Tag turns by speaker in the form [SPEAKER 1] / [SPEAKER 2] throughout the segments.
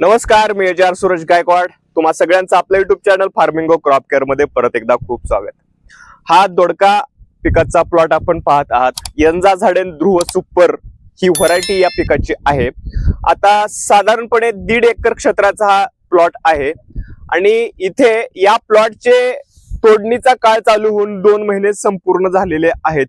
[SPEAKER 1] नमस्कार मी एजार सूरज गायकवाड. तुम्हा सगळ्यांचं आपलं युट्यूब चॅनल फार्मिंगो क्रॉप केअरमध्ये परत एकदा खूप स्वागत. हा दोडका पिकाचा प्लॉट आपण पाहत आहात. यंजा झाडेन ध्रुव सुपर ही व्हरायटी या पिकाची आहे. आता साधारणपणे दीड एकर क्षेत्राचा हा प्लॉट आहे. आणि इथे या प्लॉटचे तोडणीचा काळ चालू होऊन दोन महिने संपूर्ण झालेले आहेत.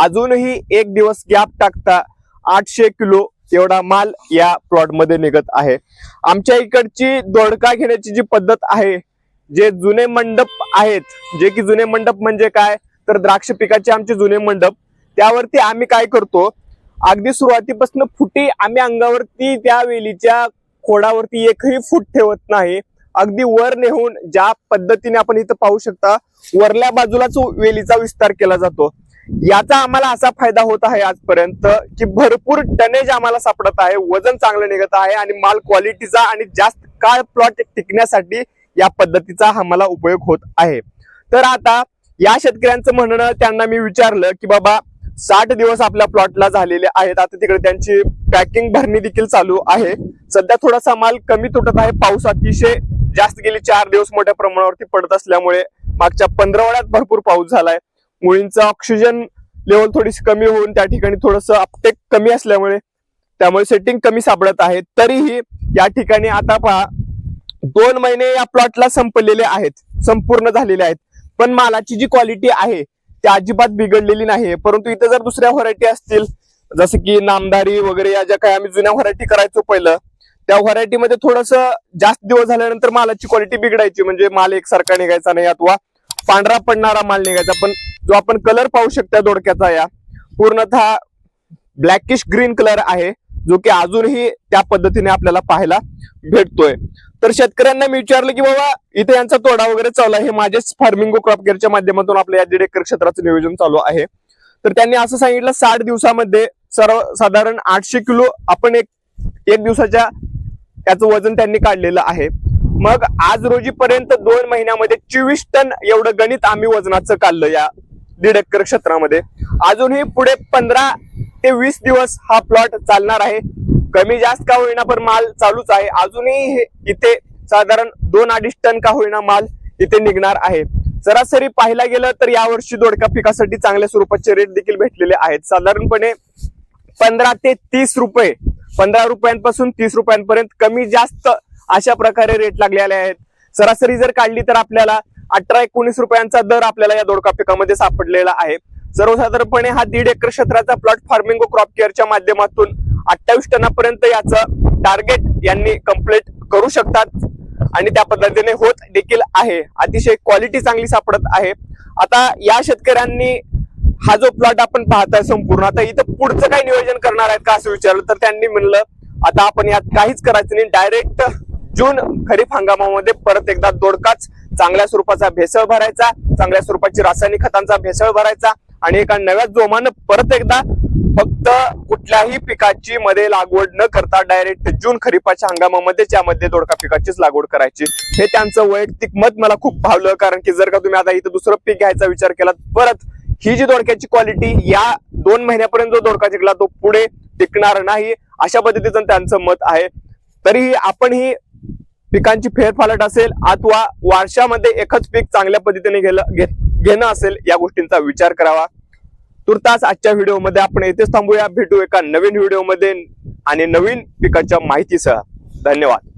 [SPEAKER 1] अजूनही एक दिवस गॅप टाकता आठशे किलो एवढा माल या प्लॉटमध्ये निघत आहे. आमच्या इकडची दोडका घेण्याची जी पद्धत आहे जे जुने मंडप आहेत जे की जुने मंडप म्हणजे काय तर द्राक्ष पिकाचे आमचे जुने मंडप त्यावरती आम्ही काय करतो अगदी सुरुवातीपासून फुटी आम्ही अंगावरती त्या वेलीच्या खोडावरती एकही फूट ठेवत नाही. अगदी वर नेहून ज्या पद्धतीने आपण इथं पाहू शकता वरल्या बाजूलाच वेलीचा विस्तार केला जातो. याचा आम्हाला असा फायदा होत आहे आजपर्यंत की भरपूर टनेज आम्हाला सापडत आहे वजन चांगलं निघत आहे आणि माल क्वालिटीचा आणि जास्त काळ प्लॉट टिकण्यासाठी या पद्धतीचा आम्हाला उपयोग होत आहे. तर आता या शेतकऱ्यांचं म्हणणं त्यांना मी विचारलं की बाबा साठ दिवस आपल्या प्लॉटला झालेले आहेत. आता तिकडे त्यांची पॅकिंग भरणी देखील चालू आहे. सध्या थोडासा माल कमी तुटत आहे. पाऊस अतिशय जास्त गेले चार दिवस मोठ्या प्रमाणावरती पडत असल्यामुळे मागच्या पंधरवड्यात भरपूर पाऊस झालाय. मुळींचा ऑक्सिजन लेवल थोडीशी कमी होऊन त्या ठिकाणी थोडस अपटेक कमी असल्यामुळे त्यामुळे सेटिंग कमी सापडत आहे. तरीही या ठिकाणी आता पहा दोन महिने या प्लॉटला संपलेले आहेत. संपूर्ण झालेले आहेत. पण मालाची जी क्वालिटी आहे ती अजिबात बिघडलेली नाही परंतु इथं जर दुसऱ्या व्हरायटी असतील जसं की नामदारी वगैरे या ज्या काही आम्ही जुन्या व्हरायटी करायचो पहिलं त्या व्हरायटीमध्ये थोडस जास्त दिवस झाल्यानंतर मालाची क्वालिटी बिघडायची. म्हणजे माल एकसारखा निघायचा नाही अथवा पांढरा पडणारा माल निघायचा. पण जो आपण कलर पाहू शकता दोडक्याचा या. पूर्णतः ब्लॅकिश ग्रीन कलर आहे जो की अजूनही त्या पद्धतीने आपल्याला पाहायला भेटतोय. तर शेतकऱ्यांना मी विचारलं की बाबा इथे यांचा तोडा वगैरे चालू आहे. माझेच फार्मिंग क्रॉप केअरच्या माध्यमातून आपल्या या दीड एकर क्षेत्राचं नियोजन चालू आहे. तर त्यांनी असं सांगितलं साठ दिवसामध्ये सर्व साधारण आठशे किलो आपण एक एक दिवसाच्या त्याचं वजन त्यांनी काढलेलं आहे. मग आज रोजीपर्यंत दोन महिन्यामध्ये चोवीस टन एवढं गणित आम्ही वजनाचं काढलं या दीड एकर क्षेत्रामध्ये. अजूनही पुढे पंधरा ते वीस दिवस हा प्लॉट चालणार आहे. कमी जास्त का होईना पण माल चालूच आहे. अजूनही हे इथे साधारण दोन अडीच टन का होईना माल इथे निघणार आहे. सरासरी पाहायला गेलं तर यावर्षी दोडका पिकासाठी चांगल्या स्वरूपाचे रेट देखील भेटलेले आहेत. साधारणपणे पंधरा ते तीस रुपये पंधरा रुपयांपासून तीस रुपयांपर्यंत कमी जास्त अशा प्रकारे रेट लागलेले आहेत. सरासरी जर काढली तर आपल्याला अठरा एकोणीस रुपयांचा दर आपल्याला या दोडका पिकामध्ये सापडलेला आहे. सर्वसाधारणपणे हा दीड एकर क्षेत्राचा प्लॉट फार्मिंग क्रॉप केअरच्या माध्यमातून अठ्ठावीस टनापर्यंत याचं टार्गेट यांनी कंप्लीट करू शकतात. आणि त्या पद्धतीने होत देखील आहे. अतिशय क्वालिटी चांगली सापडत आहे. आता या शेतकऱ्यांनी हा जो प्लॉट आपण पाहताय संपूर्ण आता इथं पुढचं काय नियोजन करणार आहेत का असं विचारलं तर त्यांनी म्हणलं आता आपण यात काहीच करायचं नाही. डायरेक्ट जून खरीप हंगामामध्ये परत एकदा दोडकाच चांगल्या स्वरूपाचा भेसळ भरायचा चांगल्या स्वरूपाची रासायनिक खतांचा भेसळ भरायचा आणि एका नव्या जोमानं परत एकदा फक्त कुठल्याही पिकाची मध्ये लागवड न करता डायरेक्ट जून खरीपाच्या हंगामामध्ये त्यामध्ये दोडका पिकाचीच लागवड करायची. हे त्यांचं वैयक्तिक मत मला खूप भावलं कारण की जर का तुम्ही आता इथं दुसरं पीक घ्यायचा विचार केला परत ही जी दोडक्याची क्वालिटी या दोन महिन्यापर्यंत जो दोडका जिंकला तो पुढे टिकणार नाही अशा पद्धतीचं त्यांचं मत आहे. तरीही आपण ही पिकांची फेरफालट असेल अथवा वारशामध्ये एकच पीक चांगल्या पद्धतीने घेणं असेल या गोष्टींचा विचार करावा. तुर्तास आजच्या व्हिडिओमध्ये आपण येथेच थांबूया. भेटू एका नवीन व्हिडिओमध्ये आणि नवीन पिकाच्या माहितीसह. धन्यवाद.